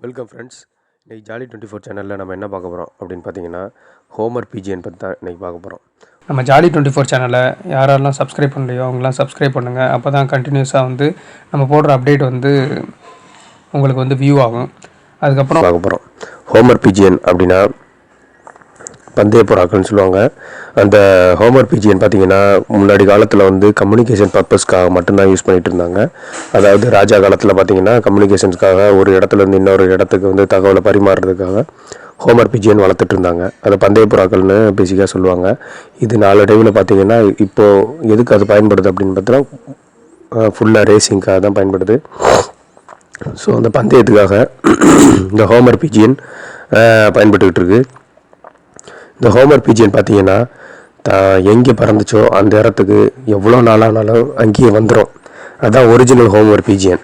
Welcome friends இன்றைக்கி jolly twenty four சேனலில் நம்ம என்ன பார்க்க போகிறோம் அப்படின்னு பார்த்தீங்கன்னா ஹோமர் பிஜிஎன் பற்றி தான் இன்றைக்கி பார்க்க போகிறோம் நம்ம ஜாலி டுவெண்ட்டி ஃபோர் சேனலை யாரெல்லாம் சப்ஸ்கிரைப் பண்ணலையோ அவங்களாம் சப்ஸ்கிரைப் பண்ணுங்கள் அப்போ தான் கண்டினியூஸாக வந்து நம்ம போடுற அப்டேட் வந்து உங்களுக்கு வந்து வியூ ஆகும். அதுக்கப்புறம் பார்க்க போகிறோம் ஹோமர் பிஜிஎன் அப்படின்னா பந்தய புறாக்கள்னு சொல்லுவாங்க. அந்த ஹோமர் பிஜியன் பார்த்தீங்கன்னா முன்னாடி காலத்தில் வந்து கம்யூனிகேஷன் பர்பஸ்க்காக மட்டும்தான் யூஸ் பண்ணிகிட்டு இருந்தாங்க. அதாவது ராஜா காலத்தில் பார்த்தீங்கன்னா கம்யூனிகேஷன்ஸ்க்காக ஒரு இடத்துல இருந்து இன்னொரு இடத்துக்கு வந்து தகவலை பரிமாறுறதுக்காக ஹோமர் பிஜியன் வளர்த்துட்டு இருந்தாங்க. அதை பந்தய புறாக்கள்னு பேசிக்காக சொல்லுவாங்க. இது நாளடைவில் பார்த்தீங்கன்னா இப்போது எதுக்கு அது பயன்படுது அப்படின்னு பார்த்தோன்னா ஃபுல்லாக ரேசிங்க்காக தான் பயன்படுது. ஸோ அந்த பந்தயத்துக்காக இந்த ஹோமர் பிஜியன் பயன்பட்டுக்கிட்டு இருக்குது இந்த ஹோமர் பீஜியன் பார்த்தீங்கன்னா தான் எங்கே பறந்துச்சோ அந்த இடத்துக்கு எவ்வளோ நாளானாலும் அங்கேயே வந்துடும் அதுதான் ஒரிஜினல் ஹோமர் பீஜியன்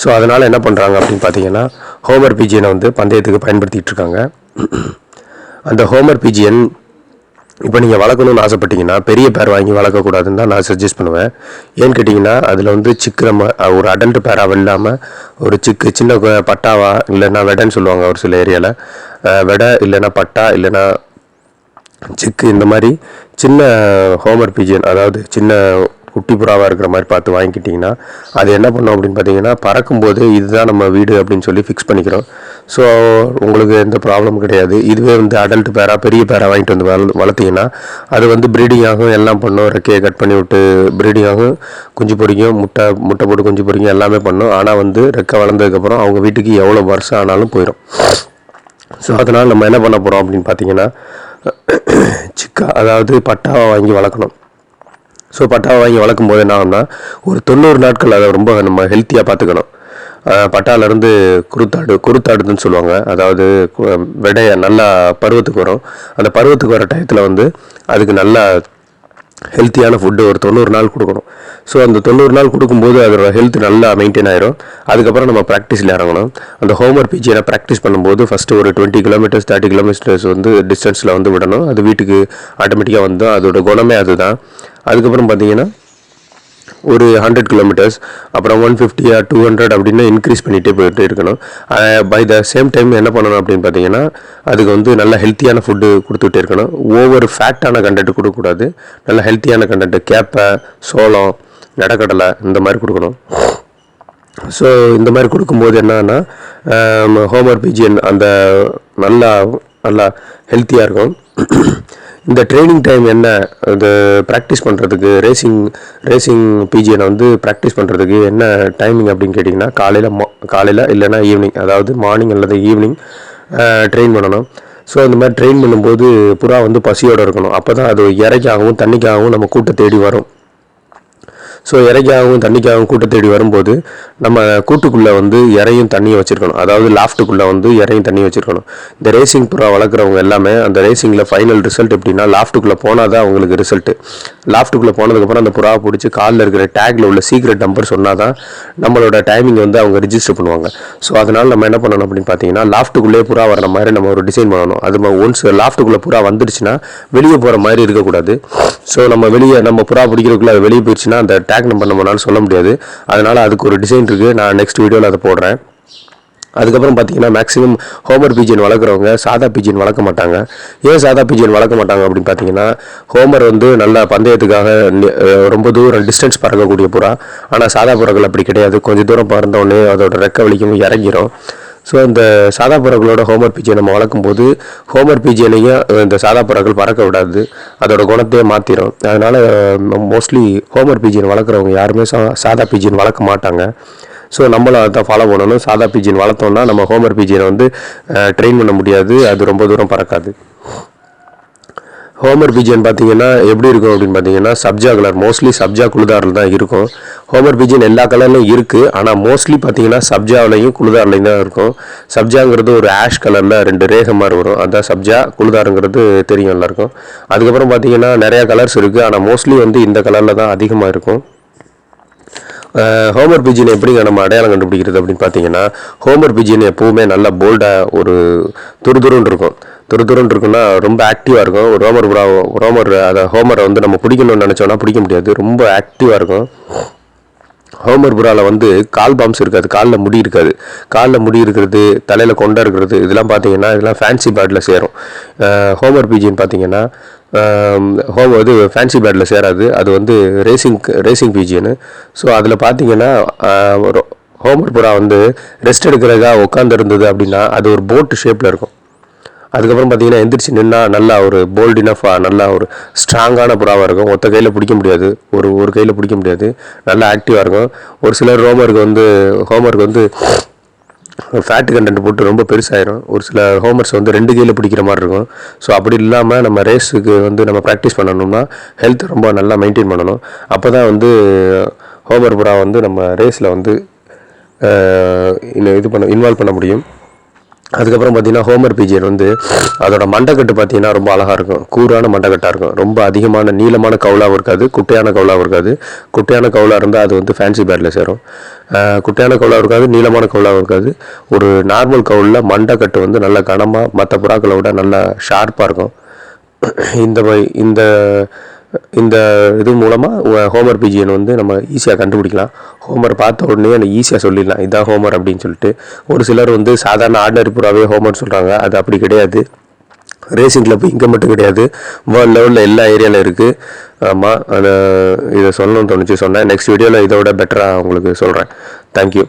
ஸோ அதனால் என்ன பண்ணுறாங்க அப்படின்னு பார்த்தீங்கன்னா ஹோமர் பீஜியனை வந்து பந்தயத்துக்கு பயன்படுத்திகிட்டு இருக்காங்க. அந்த ஹோமர் பிஜியன் இப்போ நீங்கள் வளர்க்கணும்னு ஆசைப்பட்டீங்கன்னா பெரிய பேர் வாங்கி வளர்க்கக்கூடாதுன்னு தான் நான் சஜஸ்ட் பண்ணுவேன். ஏன்னு கேட்டிங்கன்னா அதில் வந்து சிக்கிற ஒரு அடல்ட் பேராக இல்லாமல் ஒரு சிக்கு சின்ன பட்டாவா இல்லைன்னா வெடைன்னு சொல்லுவாங்க ஒரு சில ஏரியாவில் வெடை இல்லைன்னா பட்டா இல்லைன்னா சிக்கு இந்த மாதிரி சின்ன ஹோமர் பிஜியன் அதாவது சின்ன குட்டி புறாவாக இருக்கிற மாதிரி பார்த்து வாங்கிக்கிட்டிங்கன்னா அது என்ன பண்ணும் அப்படின்னு பார்த்தீங்கன்னா பறக்கும்போது இதுதான் நம்ம வீடு அப்படின்னு சொல்லி ஃபிக்ஸ் பண்ணிக்கிறோம். ஸோ உங்களுக்கு எந்த ப்ராப்ளமும் கிடையாது. இதுவே வந்து அடல்ட் பேரா பெரிய பேரா வாங்கிட்டு வந்து வள வளர்த்தீங்கன்னா அது வந்து ப்ரீடிங் ஆகும் எல்லாம் பண்ணும் ரெக்கையை கட் பண்ணி விட்டு ப்ரீடிங் ஆகும் குஞ்சு பொரிக்கும் முட்டை முட்டை போட்டு குஞ்சு பொரிக்கும் எல்லாமே பண்ணும். ஆனால் வந்து ரெக்கை வளர்ந்ததுக்கப்புறம் அவங்க வீட்டுக்கு எவ்வளோ வருஷம் ஆனாலும் போயிடும் ஸோ அதனால் நம்ம என்ன பண்ண போகிறோம் அப்படின்னு பார்த்தீங்கன்னா சிக்கா அதாவது பட்டாவை வாங்கி வளர்க்கணும். ஸோ பட்டாவை வாங்கி வளர்க்கும் போது என்ன ஆகும்னா ஒரு தொண்ணூறு நாட்கள் அதை ரொம்ப நம்ம ஹெல்த்தியாக பார்த்துக்கணும் பட்டாலேருந்து குருத்தாடு குருத்தாடுதுன்னு சொல்லுவாங்க. அதாவது விடைய நல்லா பருவத்துக்கு வரும். அந்த பருவத்துக்கு வர டயத்தில் வந்து அதுக்கு நல்லா ஹெல்த்தியான ஃபுட்டு ஒரு தொண்ணூறு நாள் கொடுக்கணும். ஸோ அந்த தொண்ணூறு நாள் கொடுக்கும்போது அதோட ஹெல்த் நல்லா மெயின்டைன் ஆயிரும். அதுக்கப்புறம் நம்ம ப்ராக்டிஸில் இறங்கணும். அந்த ஹோம்ஒர்க் பிஜியை ப்ராக்டிஸ் பண்ணும்போது ஃபஸ்ட்டு ஒரு டுவெண்ட்டி கிலோமீட்டர்ஸ் தேர்ட்டி கிலோமீட்டர்ஸ் வந்து டிஸ்டன்ஸில் வந்து விடணும். அது வீட்டுக்கு ஆட்டோமேட்டிக்காக வந்து அதோட குணமே அதுதான். அதுக்கப்புறம் பார்த்தீங்கன்னா ஒரு ஹண்ட்ரட் கிலோமீட்டர்ஸ் அப்புறம் ஒன் ஃபிஃப்டியா டூ ஹண்ட்ரட் அப்படின்னு இன்க்ரீஸ் பண்ணிகிட்டே போயிட்டே இருக்கணும். பை த சேம் டைம் என்ன பண்ணணும் அப்படின்னு பார்த்தீங்கன்னா அதுக்கு வந்து நல்ல ஹெல்த்தியான ஃபுட்டு கொடுத்துட்டே இருக்கணும். ஓவர் ஃபேட்டான கண்டென்ட் கொடுக்கக்கூடாது. நல்ல ஹெல்த்தியான கண்டென்ட் கேப்பை சோளம் நடக்கடலை இந்த மாதிரி கொடுக்கணும். ஸோ இந்த மாதிரி கொடுக்கும்போது என்னன்னா ஹோமர் பிஜியன் அந்த நல்லா நல்லா ஹெல்த்தியாக இருக்கும் இந்த ட்ரைனிங் டைம் என்ன? இந்த ப்ராக்டிஸ் பண்ணுறதுக்கு ரேசிங் ரேசிங் பிஜியனை வந்து ப்ராக்டிஸ் பண்ணுறதுக்கு என்ன டைமிங் அப்படின்னு கேட்டிங்கன்னா காலையில் மா காலையில் இல்லைன்னா ஈவினிங் அதாவது மார்னிங் அல்லது ஈவினிங் ட்ரெயின் பண்ணணும். ஸோ அந்த மாதிரி ட்ரெயின் பண்ணும்போது புறா வந்து பசியோடு இருக்கணும். அப்போ தான் அது இறைக்காகவும் தண்ணிக்காகவும் நம்ம கூட்ட தேடி வரும். ஸோ இறைக்காகவும் தண்ணிக்காகவும் கூட்ட தேடி வரும்போது நம்ம கூட்டுக்குள்ளே வந்து இறையும் தண்ணியும் வச்சுருக்கணும். அதாவது லாஃப்ட்டுக்குள்ளே வந்து இறையும் தண்ணியும் வச்சுருக்கணும். இந்த ரேசிங் புறா வளர்க்குறவங்க எல்லாமே அந்த ரேசிங்கில் ஃபைனல் ரிசல்ட் எப்படின்னா லாஃப்ட்டுக்குள்ளே போனால் தான் அவங்களுக்கு ரிசல்ட்டு லாஃப்ட்டுக்குள்ளே போனதுக்கப்புறம் அந்த புறாவை பிடிச்சி காலில் இருக்கிற டேக்கில் உள்ள சீக்ரெட் நம்பர் சொன்னால் தான் நம்மளோட டைமிங் வந்து அவங்க ரிஜிஸ்டர் பண்ணுவாங்க. ஸோ அதனால் நம்ம என்ன பண்ணணும் அப்படின்னு பார்த்தீங்கன்னா லாஃப்ட்டுக்குள்ளே புறா வர மாதிரி நம்ம ஒரு டிசைன் பண்ணணும். அது ஒன்ஸ் லாஃப்ட்டுக்குள்ளே புறா வந்துடுச்சுன்னா வெளியே போகிற மாதிரி இருக்கக்கூடாது. ஸோ நம்ம வெளியே நம்ம புறா பிடிக்கிறதுக்குள்ளே அது வெளியே போயிடுச்சுன்னா அந்த டேக் நம்பர் நம்மளால சொல்ல முடியாது. அதனால் அதுக்கு ஒரு டிசைன் இருக்குது நான் நெக்ஸ்ட் வீடியோவில் அதை போடுறேன். அதுக்கப்புறம் பார்த்தீங்கன்னா மேக்ஸிமம் ஹோமர் பிஜியன் வளர்க்குறவங்க சாதா பிஜியன் வளர்க்க மாட்டாங்க. ஏன் சாதா பிஜியன் வளர்க்க மாட்டாங்க அப்படின்னு பார்த்தீங்கன்னா ஹோமர் வந்து நல்லா பந்தயத்துக்காக ரொம்ப தூரம் டிஸ்டன்ஸ் பறக்கக்கூடிய புறா. ஆனால் சாதா புறாக்கள் அப்படி கிடையாது. கொஞ்சம் தூரம் பறந்தோடனே அதோட ரெக்க வலிக்கும் இறங்கிரும். ஸோ இந்த சாதா புறாக்களோட ஹோமர் பிஜியை நம்ம வளர்க்கும் போது ஹோமர் பிஜியிலையும் இந்த சாதா புறாக்கள் பறக்க விடாது. அதோட குணத்தையே மாற்றிடும் அதனால் மோஸ்ட்லி ஹோமர் பிஜியன் வளர்க்குறவங்க யாருமே சாதா பிஜியன் வளர்க்க மாட்டாங்க. ஸோ நம்மளும் அதை தான் ஃபாலோ பண்ணணும். சாதா பிஜின் வளர்த்தோம்னா நம்ம ஹோமர் பிஜினை வந்து ட்ரெயின் பண்ண முடியாது. அது ரொம்ப தூரம் பறக்காது. ஹோமர் பிஜன் பார்த்தீங்கன்னா எப்படி இருக்கும் அப்படின்னு பார்த்தீங்கன்னா சப்ஜா கலர் மோஸ்ட்லி சப்ஜா குழுதாரில் தான் இருக்கும். ஹோமர் பிஜன் எல்லா கலர்லையும் இருக்குது ஆனால் மோஸ்ட்லி பார்த்தீங்கன்னா சப்ஜாவிலையும் குழுதாரிலையும் தான் இருக்கும். சப்ஜாங்கிறது ஒரு ஆஷ் கலரில் ரெண்டு ரேகை மாதிரி வரும். அதான் சப்ஜா குழுதாருங்கிறது தெரியும் எல்லாருக்கும். அதுக்கப்புறம் பார்த்தீங்கன்னா நிறையா கலர்ஸ் இருக்குது ஆனால் மோஸ்ட்லி வந்து இந்த கலரில் தான் அதிகமாக இருக்கும். ஹோமர் பிஜின் எப்படிங்க நம்ம அடையாளம் கண்டுபிடிக்கிறது அப்படின்னு பார்த்தீங்கன்னா ஹோமர் பிஜின் எப்பவுமே நல்லா போல்டாக ஒரு துருதுருன்னு இருக்கும். துருதுருன்னு இருக்குன்னா ரொம்ப ஆக்டிவாக இருக்கும். ஒரு ரோமர் புறா ரோமர் அதை ஹோமரை வந்து நம்ம பிடிக்கணும்னு நினச்சோன்னா பிடிக்க முடியாது. ரொம்ப ஆக்டிவாக இருக்கும். ஹோமர் புறாவில் வந்து கால் பாம்ஸ் இருக்காது. காலில் முடி இருக்காது. காலில் முடி இருக்கிறது தலையில் கொண்டை இருக்கிறது இதெல்லாம் பார்த்தீங்கன்னா இதெல்லாம் ஃபேன்சி பேர்டில் சேரும். ஹோமர் பீஜின்னு பார்த்தீங்கன்னா ஹோம் இது ஃபேன்சி பேர்டில் சேராது. அது வந்து ரேசிங் ரேசிங் பீஜின்னு ஸோ அதில் பார்த்தீங்கன்னா ஒரு ஹோமர் புறா வந்து ரெஸ்ட் எடுக்கிறதா உட்காந்துருந்தது அப்படின்னா அது ஒரு போட்டு ஷேப்பில் இருக்கும். அதுக்கப்புறம் பார்த்தீங்கன்னா எந்திரிச்சு நின்னா நல்லா ஒரு போல்ட் இனஃபாக நல்லா ஒரு ஸ்ட்ராங்கான புறாவாக இருக்கும். ஒத்த கையில் பிடிக்க முடியாது. ஒரு ஒரு கையில் பிடிக்க முடியாது. நல்லா ஆக்டிவாக இருக்கும். ஒரு சிலர் ரோமருக்கு வந்து ஹோமருக்கு வந்து ஃபேட் கண்டென்ட் போட்டு ரொம்ப பெருசாயிரும். ஒரு சில ஹோமர்ஸ் வந்து ரெண்டு கையில் பிடிக்கிற மாதிரி இருக்கும். ஸோ அப்படி இல்லாமல் நம்ம ரேஸுக்கு வந்து நம்ம ப்ராக்டிஸ் பண்ணணும்னா ஹெல்த் ரொம்ப நல்லா மெயின்டைன் பண்ணணும். அப்போ தான் வந்து ஹோமர் புறா வந்து நம்ம ரேஸில் வந்து இது பண்ண இன்வால்வ் பண்ண முடியும். அதுக்கப்புறம் பார்த்தீங்கன்னா ஹோமர் பீஜியன் வந்து அதோட மண்டைக்கட்டு பார்த்தீங்கன்னா ரொம்ப அழகாக இருக்கும். கூரான மண்டைக்கட்டாக இருக்கும். ரொம்ப அதிகமான நீளமான கவுலாகவும் இருக்காது. குட்டையான கவுலாகவும் இருக்காது. குட்டையான கவுலாக இருந்தால் அது வந்து ஃபேன்சி பேரில் சேரும். குட்டையான கவுளாக இருக்காது நீளமான கவுலாகவும் இருக்காது. ஒரு நார்மல் கவுலில் மண்டைக்கட்டு வந்து நல்ல கனமாக மற்ற புறாக்களை விட நல்லா ஷார்ப்பாக இருக்கும். இந்த இந்த இந்த இது மூலமாக ஹோமர் பிஜியன் வந்து நம்ம ஈஸியாக கண்டுபிடிக்கலாம். ஹோமர் பார்த்த உடனே அந்த ஈஸியாக சொல்லிடலாம். இதான் ஹோமர் அப்படின்னு சொல்லிட்டு ஒரு சிலர் வந்து சாதாரண ஆர்டினரி புறாவே ஹோமர் சொல்கிறாங்க அது அப்படி கிடையாது. ரேசிங் கிளப் இங்கே மட்டும் கிடையாது. வேர்ல்டு லெவலில் எல்லா ஏரியாவில் இருக்குது ஆமாம் அதை இதை சொல்லணும்னு தோணுச்சு சொன்னேன். நெக்ஸ்ட் வீடியோவில் இதோட பெட்டராக உங்களுக்கு சொல்கிறேன் தேங்க்யூ